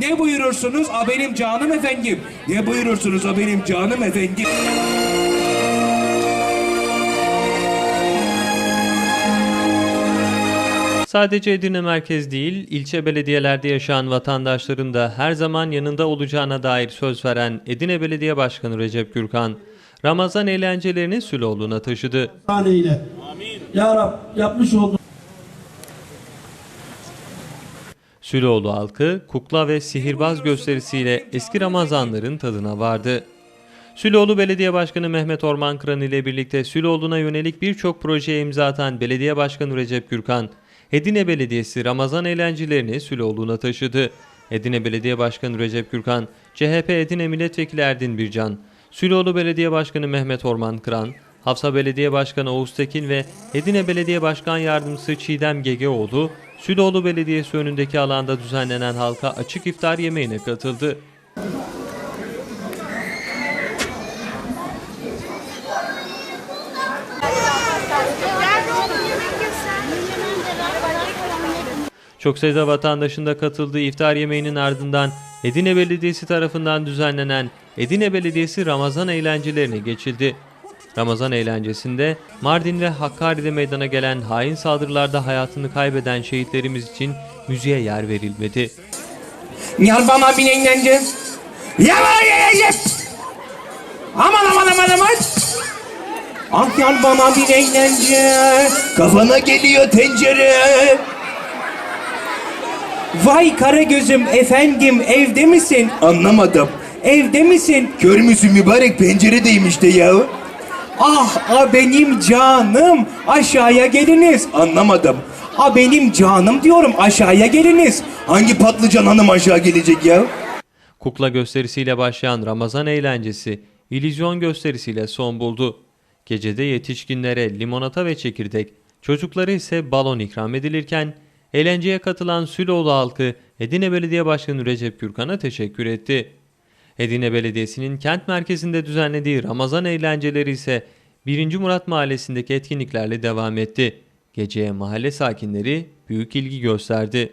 Ne buyurursunuz? A benim canım efendim. Ne buyurursunuz? A benim canım efendim. Sadece Edirne merkez değil, ilçe belediyelerde yaşayan vatandaşların da her zaman yanında olacağına dair söz veren Edirne Belediye Başkanı Recep Gürkan, Ramazan eğlencelerini Süloğlu'na taşıdı. taneyle. Ya Rab yapmış olduğun Süloğlu halkı kukla ve sihirbaz gösterisiyle eski Ramazanların tadına vardı. Süloğlu Belediye Başkanı Mehmet Orman Kıran ile birlikte Süloğlu'na yönelik birçok projeye imza atan Belediye Başkanı Recep Gürkan, Edirne Belediyesi Ramazan eğlencelerini Süloğlu'na taşıdı. Edirne Belediye Başkanı Recep Gürkan, CHP Edirne Milletvekili Erdin Bircan, Süloğlu Belediye Başkanı Mehmet Orman Kıran, Hafsa Belediye Başkanı Oğuz Tekin ve Edirne Belediye Başkan Yardımcısı Çiğdem Gegeoğlu, Süloğlu Belediyesi önündeki alanda düzenlenen halka açık iftar yemeğine katıldı. Çok sayıda vatandaşın da katıldığı iftar yemeğinin ardından Edirne Belediyesi tarafından düzenlenen Edirne Belediyesi Ramazan eğlencelerine geçildi. Ramazan eğlencesinde Mardin ve Hakkari'de meydana gelen hain saldırılarda hayatını kaybeden şehitlerimiz için müziğe yer verilmedi. Yar bana bir eğlence. Yalan yiyeceğim. Aman aman aman aman. Ah yar bana bir eğlence. Kafana geliyor tencere. Vay kara gözüm efendim evde misin? Anlamadım. Evde misin? Kör müsün mübarek penceredeyim de ya. Ah a benim canım aşağıya geliniz. Anlamadım. A benim canım diyorum aşağıya geliniz. Hangi patlıcan hanım aşağı gelecek ya? Kukla gösterisiyle başlayan Ramazan eğlencesi illüzyon gösterisiyle son buldu. Gecede yetişkinlere limonata ve çekirdek, çocuklara ise balon ikram edilirken eğlenceye katılan Süloğlu halkı Edirne Belediye Başkanı Recep Gürkan'a teşekkür etti. Edirne Belediyesi'nin kent merkezinde düzenlediği Ramazan eğlenceleri ise 1. Murat Mahallesi'ndeki etkinliklerle devam etti. Geceye mahalle sakinleri büyük ilgi gösterdi.